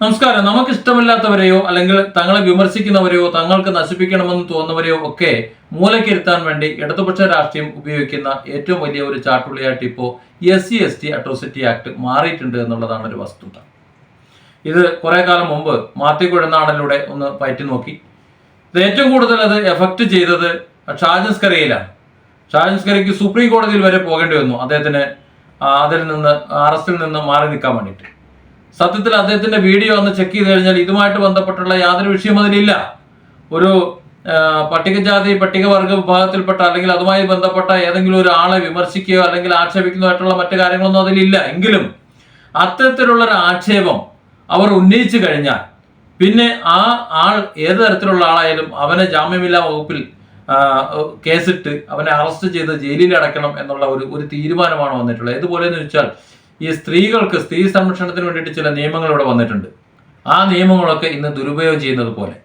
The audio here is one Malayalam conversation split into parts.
നമസ്കാരം. നമുക്ക് ഇഷ്ടമില്ലാത്തവരെയോ അല്ലെങ്കിൽ തങ്ങളെ വിമർശിക്കുന്നവരെയോ തങ്ങൾക്ക് നശിപ്പിക്കണമെന്ന് തോന്നുന്നവരെയോ ഒക്കെ മൂലക്കിരുത്താൻ വേണ്ടി ഇടതുപക്ഷ രാഷ്ട്രീയം ഉപയോഗിക്കുന്ന ഏറ്റവും വലിയ ഒരു ചാട്ടുള്ളിയായിട്ട് ഇപ്പോൾ S C S T atrocity act മാറിയിട്ടുണ്ട് എന്നുള്ളതാണ് ഒരു വസ്തുത. ഇത് കുറെ കാലം മുമ്പ് കുഴനാടനിലൂടെ ഒന്ന് പയറ്റി നോക്കി. ഇത് ഏറ്റവും കൂടുതൽ അത് എഫക്റ്റ് ചെയ്തത് ഷാജൻസ്കരയിലാണ്. ഷാജൻസ്കരയ്ക്ക് സുപ്രീം കോടതിയിൽ വരെ പോകേണ്ടി വന്നു. അദ്ദേഹത്തിന് അതിൽ നിന്ന് അറസ്റ്റിൽ നിന്ന് മാറി നിൽക്കാൻ വേണ്ടിയിട്ട്. സത്യത്തിൽ അദ്ദേഹത്തിന്റെ വീഡിയോ ഒന്ന് ചെക്ക് ചെയ്ത് കഴിഞ്ഞാൽ ഇതുമായിട്ട് ബന്ധപ്പെട്ടുള്ള യാതൊരു വിഷയം അതിലില്ല. ഒരു പട്ടികജാതി പട്ടികവർഗ വിഭാഗത്തിൽപ്പെട്ട അല്ലെങ്കിൽ അതുമായി ബന്ധപ്പെട്ട ഏതെങ്കിലും ഒരു ആളെ വിമർശിക്കുകയോ അല്ലെങ്കിൽ ആക്ഷേപിക്കുന്നതായിട്ടുള്ള മറ്റു കാര്യങ്ങളൊന്നും അതിലില്ല. എങ്കിലും അത്തരത്തിലുള്ള ഒരു ആക്ഷേപം അവർ ഉന്നയിച്ചു കഴിഞ്ഞാൽ പിന്നെ ആ ആൾ ഏത് തരത്തിലുള്ള ആളായാലും അവനെ ജാമ്യമില്ലാ വകുപ്പിൽ കേസിട്ട് അവനെ അറസ്റ്റ് ചെയ്ത് ജയിലിൽ അടയ്ക്കണം എന്നുള്ള ഒരു ഒരു തീരുമാനമാണ് വന്നിട്ടുള്ളത്. ഇതുപോലെ എന്ന് വെച്ചാൽ ഈ സ്ത്രീകൾക്ക് സ്ത്രീ സംരക്ഷണത്തിന് വേണ്ടിയിട്ട് ചില നിയമങ്ങൾ ഇവിടെ വന്നിട്ടുണ്ട്. ആ നിയമങ്ങളൊക്കെ ഇന്ന് ദുരുപയോഗം ചെയ്യുന്നത് പോലെ.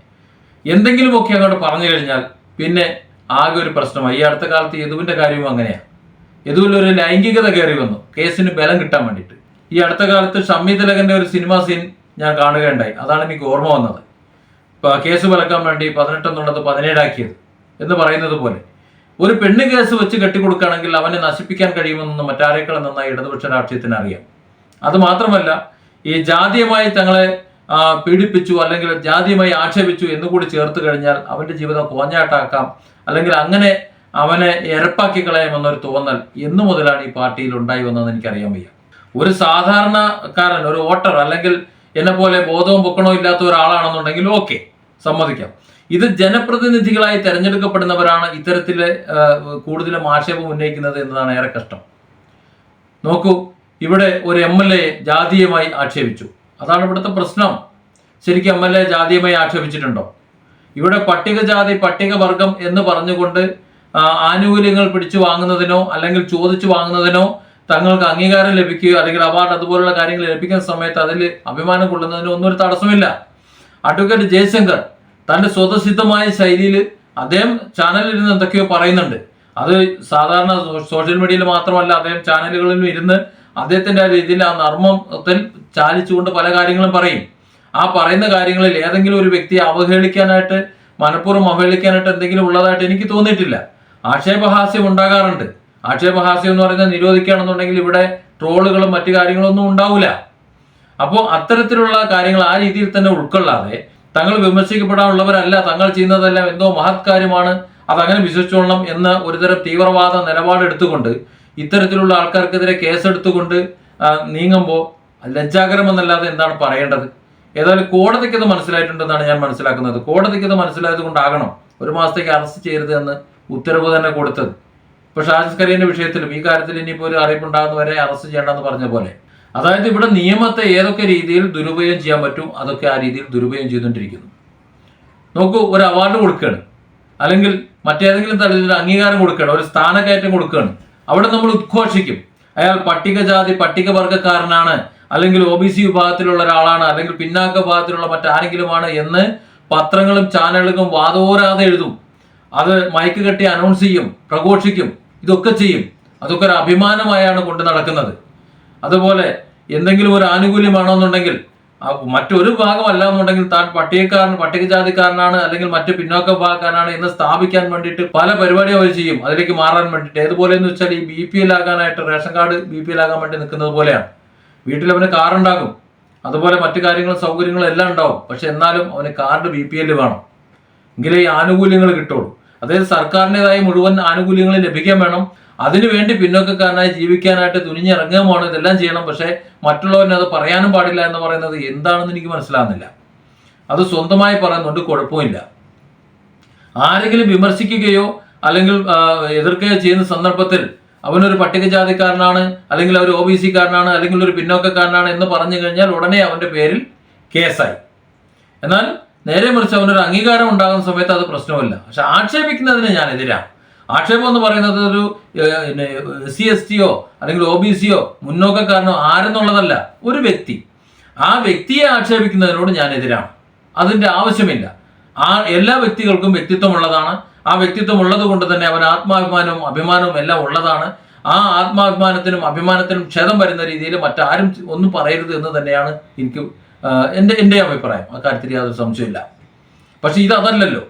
എന്തെങ്കിലുമൊക്കെ അങ്ങോട്ട് പറഞ്ഞു കഴിഞ്ഞാൽ പിന്നെ ആകെ ഒരു പ്രശ്നമായി. ഈ അടുത്ത കാലത്ത് യദുവിന്റെ കാര്യവും അങ്ങനെയാണ് യദുവിൽ ഒരു ലൈംഗികത കയറി വന്നു. കേസിന് ബലം കിട്ടാൻ വേണ്ടിയിട്ട്. ഈ അടുത്ത കാലത്ത് ഷമ്മി തിലകന്റെ ഒരു സിനിമ സീൻ ഞാൻ കാണുകയുണ്ടായി. അതാണ് എനിക്ക് ഓർമ്മ വന്നത്. കേസ് വിലക്കാൻ വേണ്ടി പതിനെട്ടെന്നുള്ളത് പതിനേഴാക്കിയത് എന്ന് പറയുന്നത് പോലെ. ഒരു പെണ്ണ് കേസ് വെച്ച് കെട്ടിക്കൊടുക്കുകയാണെങ്കിൽ അവനെ നശിപ്പിക്കാൻ കഴിയുമെന്നൊന്നും മറ്റാരേക്കാളും നന്നായി ഇടതുപക്ഷ രാഷ്ട്രീയത്തിന് അറിയാം. അത് മാത്രമല്ല ഈ ജാതീയമായി തങ്ങളെ പീഡിപ്പിച്ചു അല്ലെങ്കിൽ ജാതീയമായി ആക്ഷേപിച്ചു എന്നുകൂടി ചേർത്ത് കഴിഞ്ഞാൽ അവന്റെ ജീവിതം കോഞ്ഞാട്ടാക്കാം അല്ലെങ്കിൽ അങ്ങനെ അവനെ എരപ്പാക്കി കളയാമെന്നൊരു തോന്നൽ എന്നു മുതലാണ് ഈ പാർട്ടിയിൽ ഉണ്ടായി വന്നതെന്ന് എനിക്കറിയാൻ വയ്യ. ഒരു സാധാരണക്കാരൻ ഒരു വോട്ടർ അല്ലെങ്കിൽ എന്നെ പോലെ ബോധവും പൊക്കണോ ഇല്ലാത്ത ഒരാളാണെന്നുണ്ടെങ്കിൽ ഓക്കെ സമ്മതിക്കാം. ഇത് ജനപ്രതിനിധികളായി തെരഞ്ഞെടുക്കപ്പെടുന്നവരാണ് ഇത്തരത്തിലെ കൂടുതലും ആക്ഷേപം ഉന്നയിക്കുന്നത് എന്നതാണ് ഏറെ കഷ്ടം. നോക്കൂ ഇവിടെ ഒരു എം എൽ എ ജാതീയമായി ആക്ഷേപിച്ചു. അതാണ് ഇവിടുത്തെ പ്രശ്നം. ശരിക്കും എം എൽ എ ജാതീയമായി ആക്ഷേപിച്ചിട്ടുണ്ടോ? ഇവിടെ പട്ടികജാതി പട്ടികവർഗം എന്ന് പറഞ്ഞുകൊണ്ട് ആനുകൂല്യങ്ങൾ പിടിച്ചു വാങ്ങുന്നതിനോ അല്ലെങ്കിൽ ചോദിച്ചു വാങ്ങുന്നതിനോ തങ്ങൾക്ക് അംഗീകാരം ലഭിക്കുകയോ അല്ലെങ്കിൽ അവാർഡ് അതുപോലുള്ള കാര്യങ്ങൾ ലഭിക്കുന്ന സമയത്ത് അതിൽ അഭിമാനം കൊള്ളുന്നതിനോ ഒന്നും ഒരു തടസ്സമില്ല അഡ്വക്കേറ്റ് ജയശങ്കർ തന്റെ സ്വതസിദ്ധമായ ശൈലിയിൽ അദ്ദേഹം ചാനലിൽ ഇരുന്ന് എന്തൊക്കെയോ പറയുന്നുണ്ട്. അത് സാധാരണ സോഷ്യൽ മീഡിയയിൽ മാത്രമല്ല അദ്ദേഹം ചാനലുകളിലും ഇരുന്ന് അദ്ദേഹത്തിന്റെ ആ രീതിയിൽ ആ നർമ്മത്തിൽ ചാലിച്ചുകൊണ്ട് പല കാര്യങ്ങളും പറയും. ആ പറയുന്ന കാര്യങ്ങളിൽ ഏതെങ്കിലും ഒരു വ്യക്തിയെ അവഹേളിക്കാനായിട്ട് മനഃപൂർവം അവഹേളിക്കാനായിട്ട് എന്തെങ്കിലും ഉള്ളതായിട്ട് എനിക്ക് തോന്നിയിട്ടില്ല. ആക്ഷേപഹാസ്യം ഉണ്ടാകാറുണ്ട്. ആക്ഷേപഹാസ്യം എന്ന് പറയുന്നത് നിരോധിക്കുകയാണെന്നുണ്ടെങ്കിൽ ഇവിടെ ട്രോളുകളും മറ്റു കാര്യങ്ങളൊന്നും ഉണ്ടാവില്ല അപ്പോൾ അത്തരത്തിലുള്ള കാര്യങ്ങൾ ആ രീതിയിൽ തന്നെ ഉൾക്കൊള്ളാതെ തങ്ങൾ വിമർശിക്കപ്പെടാനുള്ളവരല്ല തങ്ങൾ ചെയ്യുന്നതെല്ലാം എന്തോ മഹത്കാര്യമാണ് അതങ്ങനെ വിശ്വസിച്ചോളണം എന്ന് ഒരുതരം തീവ്രവാദ നിലപാടെടുത്തുകൊണ്ട് ഇത്തരത്തിലുള്ള ആൾക്കാർക്കെതിരെ കേസെടുത്തുകൊണ്ട് നീങ്ങുമ്പോൾ ലജ്ജാകരമെന്നല്ലാതെ എന്താണ് പറയേണ്ടത്? ഏതായാലും കോടതിക്ക് ഇത് മനസ്സിലായിട്ടുണ്ടെന്നാണ് ഞാൻ മനസ്സിലാക്കുന്നത്. കോടതിക്ക് ഇത് മനസ്സിലായത് കൊണ്ടാകണം ഒരു മാസത്തേക്ക് അറസ്റ്റ് ചെയ്യരുത് എന്ന് ഉത്തരവ് തന്നെ കൊടുത്തത്. ഇപ്പൊ ഷാജിസ് കരീന്റെ വിഷയത്തിലും ഈ കാര്യത്തിൽ ഇനിയിപ്പോൾ ഒരു അറിയിപ്പുണ്ടാകുന്നവരെ അറസ്റ്റ് ചെയ്യണമെന്ന് പറഞ്ഞ പോലെ. അതായത് ഇവിടെ നിയമത്തെ ഏതൊക്കെ രീതിയിൽ ദുരുപയോഗം ചെയ്യാൻ പറ്റും അതൊക്കെ ആ രീതിയിൽ ദുരുപയോഗം ചെയ്തുകൊണ്ടിരിക്കുന്നു. നോക്കൂ ഒരു അവാർഡ് കൊടുക്കുകയാണ് അല്ലെങ്കിൽ മറ്റേതെങ്കിലും തരത്തിൽ അംഗീകാരം കൊടുക്കുകയാണ് ഒരു സ്ഥാനക്കയറ്റം കൊടുക്കുകയാണ് അവിടെ നമ്മൾ ഉദ്ഘോഷിക്കും. അയാൾ പട്ടികജാതി പട്ടികവർഗക്കാരനാണ് അല്ലെങ്കിൽ ഒ ബി സി വിഭാഗത്തിലുള്ള ഒരാളാണ് അല്ലെങ്കിൽ പിന്നാക്ക വിഭാഗത്തിലുള്ള മറ്റാരെങ്കിലുമാണ് എന്ന് പത്രങ്ങളും ചാനലുകളും വാദോരാതെ എഴുതും. അത് മയക്ക് കെട്ടി അനൗൺസ് ചെയ്യും പ്രഘോഷിക്കും ഇതൊക്കെ ചെയ്യും. അതൊക്കെ ഒരു അഭിമാനമായാണ് കൊണ്ട് നടക്കുന്നത്. അതുപോലെ എന്തെങ്കിലും ഒരു ആനുകൂല്യമാണെന്നുണ്ടെങ്കിൽ ആ മറ്റൊരു ഭാഗമല്ല എന്നുണ്ടെങ്കിൽ താൻ പട്ടികക്കാരൻ പട്ടികജാതിക്കാരനാണ് അല്ലെങ്കിൽ മറ്റു പിന്നോക്ക ഭാഗക്കാരനാണ് എന്ന് സ്ഥാപിക്കാൻ വേണ്ടിയിട്ട് പല പരിപാടിയും അവർ ചെയ്യും. അതിലേക്ക് മാറാൻ വേണ്ടിയിട്ട്. ഏതുപോലെ എന്ന് വെച്ചാൽ ഈ B P L ആകാനായിട്ട് ration card B P L ആകാൻ വേണ്ടി നിൽക്കുന്നത് പോലെയാണ്. വീട്ടിൽ അവന് കാറുണ്ടാകും. അതുപോലെ മറ്റു കാര്യങ്ങളും സൗകര്യങ്ങളും എല്ലാം ഉണ്ടാവും. പക്ഷെ എന്നാലും അവന് കാർഡ് ബി പി എൽ വേണം. എങ്കിലേ ഈ ആനുകൂല്യങ്ങൾ കിട്ടുള്ളൂ. അതായത് സർക്കാരിന്റെതായ മുഴുവൻ ആനുകൂല്യങ്ങൾ ലഭിക്കാൻ വേണം. അതിനുവേണ്ടി പിന്നോക്കക്കാരനായി ജീവിക്കാനായിട്ട് തുനിഞ്ഞിറങ്ങുകയുമാണ് ഇതെല്ലാം ചെയ്യണം. പക്ഷേ മറ്റുള്ളവരിനെ അത് പറയാനും പാടില്ല എന്ന് പറയുന്നത് എന്താണെന്ന് എനിക്ക് മനസ്സിലാകുന്നില്ല. അത് സ്വന്തമായി പറയുന്നുണ്ട് കുഴപ്പമില്ല. ആരെങ്കിലും വിമർശിക്കുകയോ അല്ലെങ്കിൽ എതിർക്കുകയോ ചെയ്യുന്ന സന്ദർഭത്തിൽ അവനൊരു പട്ടികജാതിക്കാരനാണ് അല്ലെങ്കിൽ അവർ ഒ ബി സിക്കാരനാണ് അല്ലെങ്കിൽ ഒരു പിന്നോക്കക്കാരനാണ് എന്ന് പറഞ്ഞു കഴിഞ്ഞാൽ ഉടനെ അവന്റെ പേരിൽ കേസായി. എന്നാൽ നേരെ മറിച്ച് അവനൊരു അംഗീകാരം ഉണ്ടാകുന്ന സമയത്ത് അത് പ്രശ്നമില്ല പക്ഷെ ആക്ഷേപിക്കുന്നതിന് ഞാൻ എതിരാണ്. ആക്ഷേപം എന്ന് പറയുന്നത് ഒരു എസ് സി എസ് ടിയോ അല്ലെങ്കിൽ ഒ ബി സിയോ മുന്നോക്കക്കാരനോ ആരെന്നുള്ളതല്ല ഒരു വ്യക്തി. ആ വ്യക്തിയെ ആക്ഷേപിക്കുന്നതിനോട് ഞാൻ എതിരാണ്. അതിന്റെ ആവശ്യമില്ല. ആ എല്ലാ വ്യക്തികൾക്കും വ്യക്തിത്വമുള്ളതാണ്. ആ വ്യക്തിത്വം ഉള്ളത് കൊണ്ട് തന്നെ അവൻ ആത്മാഭിമാനവും അഭിമാനവും എല്ലാം ഉള്ളതാണ്. ആ ആത്മാഭിമാനത്തിനും അഭിമാനത്തിനും ക്ഷതം വരുന്ന രീതിയിൽ മറ്റാരും ഒന്നും പറയരുത് എന്ന് തന്നെയാണ് എനിക്ക് എന്റെ എന്റെ അഭിപ്രായം. ആ കാര്യത്തിൽ യാതൊരു സംശയമില്ല പക്ഷെ ഇത് അതല്ലല്ലോ.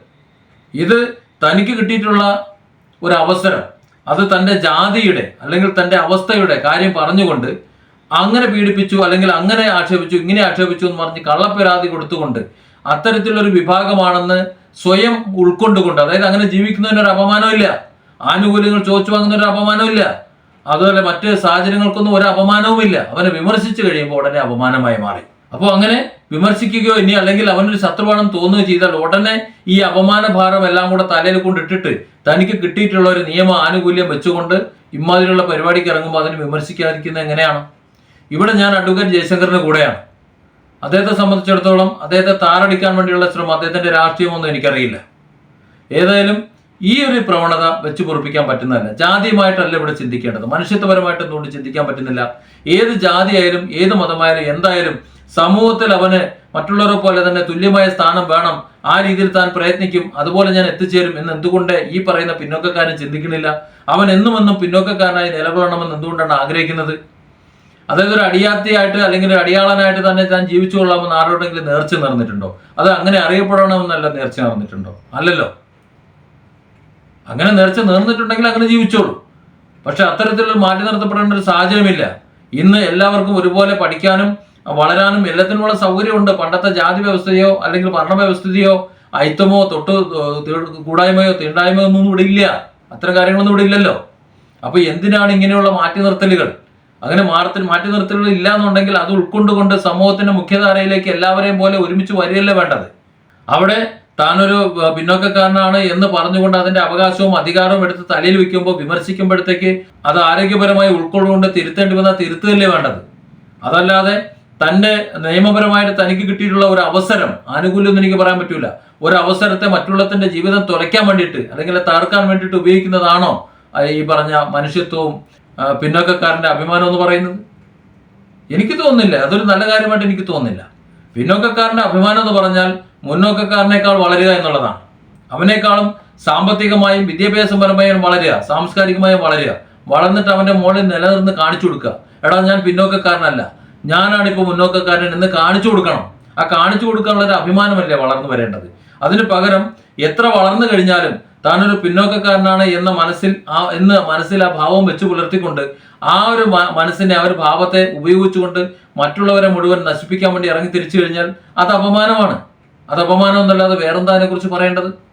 ഇത് തനിക്ക് കിട്ടിയിട്ടുള്ള ഒരു അവസരം അത് തന്റെ ജാതിയുടെ അല്ലെങ്കിൽ തന്റെ അവസ്ഥയുടെ കാര്യം പറഞ്ഞുകൊണ്ട് അങ്ങനെ പീഡിപ്പിച്ചു അല്ലെങ്കിൽ അങ്ങനെ ആക്ഷേപിച്ചു ഇങ്ങനെ ആക്ഷേപിച്ചു എന്ന് പറഞ്ഞ് കള്ളപ്പരാതി കൊടുത്തുകൊണ്ട് അത്തരത്തിലൊരു വിഭാഗമാണെന്ന് സ്വയം ഉൾക്കൊണ്ടുകൊണ്ട് അതായത് അങ്ങനെ ജീവിക്കുന്നതിന് ഒരു അപമാനമില്ല ആനുകൂല്യങ്ങൾ ചോദിച്ചു വാങ്ങുന്ന ഒരു അപമാനമില്ല അതുപോലെ മറ്റ് സാഹചര്യങ്ങൾക്കൊന്നും ഒരു അപമാനവുമില്ല. അവനെ വിമർശിച്ചു കഴിയുമ്പോൾ ഉടനെ അപമാനമായി മാറി. അപ്പോൾ അങ്ങനെ വിമർശിക്കുകയോ ഇനി അല്ലെങ്കിൽ അവനൊരു ശത്രുവാണെന്ന് തോന്നുകയോ ചെയ്താൽ ഉടനെ ഈ അപമാന ഭാരം എല്ലാം കൂടെ തലയിൽ കൊണ്ടിട്ടിട്ട് തനിക്ക് കിട്ടിയിട്ടുള്ള ഒരു നിയമ ആനുകൂല്യം വെച്ചുകൊണ്ട് ഇമാതിരിയുള്ള പരിപാടിക്ക് ഇറങ്ങുമ്പോൾ അതിനെ വിമർശിക്കാതിരിക്കുന്നത് എങ്ങനെയാണ്? ഇവിടെ ഞാൻ അഡ്വക്കേറ്റ് ജയശങ്കറിന്റെ കൂടെയാണ്. അദ്ദേഹത്തെ സംബന്ധിച്ചിടത്തോളം അദ്ദേഹത്തെ താറടിക്കാൻ വേണ്ടിയുള്ള ശ്രമം അദ്ദേഹത്തിന്റെ രാഷ്ട്രീയമൊന്നും എനിക്കറിയില്ല. ഏതായാലും ഈ ഒരു പ്രവണത വെച്ച് പൊറിപ്പിക്കാൻ പറ്റുന്നതല്ല. ജാതിയുമായിട്ടല്ല ഇവിടെ ചിന്തിക്കേണ്ടത്. മനുഷ്യത്വപരമായിട്ട് എന്തുകൊണ്ട് ചിന്തിക്കാൻ പറ്റുന്നില്ല? ഏത് ജാതിയായാലും ഏത് മതമായാലും എന്തായാലും സമൂഹത്തിൽ അവന് മറ്റുള്ളവരെ പോലെ തന്നെ തുല്യമായ സ്ഥാനം വേണം. ആ രീതിയിൽ താൻ പ്രയത്നിക്കും. അതുപോലെ ഞാൻ എത്തിച്ചേരും എന്ന് എന്തുകൊണ്ട് ഈ പറയുന്ന പിന്നോക്കക്കാരൻ ചിന്തിക്കുന്നില്ല? അവൻ എന്നും എന്നും പിന്നോക്കക്കാരനായി നിലകൊള്ളണമെന്ന് എന്തുകൊണ്ടാണ് ആഗ്രഹിക്കുന്നത്? അതായത് ഒരു അടിയാത്തിയായിട്ട് അല്ലെങ്കിൽ ഒരു അടിയാളനായിട്ട് തന്നെ താൻ ജീവിച്ചു കൊള്ളാമെന്ന് ആരോടെങ്കിലും നേർച്ച നേർന്നിട്ടുണ്ടോ അത് അങ്ങനെ അറിയപ്പെടണമെന്നല്ല നേർച്ച നേർന്നിട്ടുണ്ടോ അല്ലല്ലോ. അങ്ങനെ നേർച്ച നേർന്നിട്ടുണ്ടെങ്കിൽ അങ്ങനെ ജീവിച്ചോളൂ. പക്ഷെ അത്തരത്തിലുള്ള മാറ്റി നിർത്തപ്പെടേണ്ട ഒരു സാഹചര്യമില്ല. ഇന്ന് എല്ലാവർക്കും ഒരുപോലെ പഠിക്കാനും വളരാനും എല്ലാത്തിനുമുള്ള സൗകര്യമുണ്ട്. പണ്ടത്തെ ജാതി വ്യവസ്ഥയോ അല്ലെങ്കിൽ ഭരണ വ്യവസ്ഥയോ അയിത്തമോ തൊട്ട് കൂടായ്മയോ തീണ്ടായ്മയോ ഒന്നും ഇവിടെ ഇല്ല. അത്തരം കാര്യങ്ങളൊന്നും ഇവിടെ ഇല്ലല്ലോ. അപ്പൊ എന്തിനാണ് ഇങ്ങനെയുള്ള മാറ്റി നിർത്തലുകൾ? അങ്ങനെ മാറത്തിൽ മാറ്റി നിർത്തലുകൾ ഇല്ല എന്നുണ്ടെങ്കിൽ അത് ഉൾക്കൊണ്ടുകൊണ്ട് സമൂഹത്തിന്റെ മുഖ്യധാരയിലേക്ക് എല്ലാവരെയും പോലെ ഒരുമിച്ച് വരികയല്ലേ വേണ്ടത്? അവിടെ താനൊരു പിന്നോക്കക്കാരനാണ് എന്ന് പറഞ്ഞുകൊണ്ട് അതിന്റെ അവകാശവും അധികാരവും എടുത്ത് തലയിൽ വെക്കുമ്പോൾ വിമർശിക്കുമ്പോഴത്തേക്ക് അത് ആരോഗ്യപരമായി ഉൾക്കൊള്ളുകൊണ്ട് തിരുത്തേണ്ടി വന്നാൽ തിരുത്തുകയല്ലേ വേണ്ടത്? അതല്ലാതെ തന്നെ നിയമപരമായിട്ട് തനിക്ക് കിട്ടിയിട്ടുള്ള ഒരു അവസരം ആനുകൂല്യം എന്ന് എനിക്ക് പറയാൻ പറ്റൂല. ഒരു അവസരത്തെ മറ്റുള്ളത്തിന്റെ ജീവിതം തുലയ്ക്കാൻ വേണ്ടിയിട്ട് അല്ലെങ്കിൽ തകർക്കാൻ വേണ്ടിയിട്ട് ഉപയോഗിക്കുന്നതാണോ ഈ പറഞ്ഞ മനുഷ്യത്വവും പിന്നോക്കക്കാരന്റെ അഭിമാനം എന്ന് പറയുന്നത്? എനിക്ക് തോന്നുന്നില്ല. അതൊരു നല്ല കാര്യമായിട്ട് എനിക്ക് തോന്നുന്നില്ല. പിന്നോക്കക്കാരന്റെ അഭിമാനം എന്ന് പറഞ്ഞാൽ മുന്നോക്കക്കാരനേക്കാൾ വളരുക എന്നുള്ളതാണ്. അവനേക്കാളും സാമ്പത്തികമായും വിദ്യാഭ്യാസപരമായും വളരുക സാംസ്കാരികമായും വളരുക. വളർന്നിട്ട് അവന്റെ മോളിൽ നിലനിർന്ന് കാണിച്ചു കൊടുക്കുക. എടാ ഞാൻ പിന്നോക്കക്കാരനല്ല. ഞാനാണ് ഇപ്പോൾ മുന്നോക്കക്കാരൻ എന്ന് കാണിച്ചു കൊടുക്കണം. ആ കാണിച്ചു കൊടുക്കാനുള്ള ഒരു അഭിമാനമല്ലേ വളർന്നു വരേണ്ടത്? അതിന് പകരം എത്ര വളർന്നു കഴിഞ്ഞാലും താനൊരു പിന്നോക്കക്കാരനാണ് എന്ന മനസ്സിൽ ആ എന്ന് മനസ്സിൽ ആ ഭാവം വെച്ച് പുലർത്തിക്കൊണ്ട് ആ ഒരു മനസ്സിനെ ആ ഒരു ഭാവത്തെ ഉപയോഗിച്ചുകൊണ്ട് മറ്റുള്ളവരെ മുഴുവൻ നശിപ്പിക്കാൻ വേണ്ടി ഇറങ്ങി തിരിച്ചു കഴിഞ്ഞാൽ അത് അപമാനമാണ്. അത് അപമാനം എന്നല്ലാതെ വേറെന്താ അതിനെക്കുറിച്ച് പറയേണ്ടത്?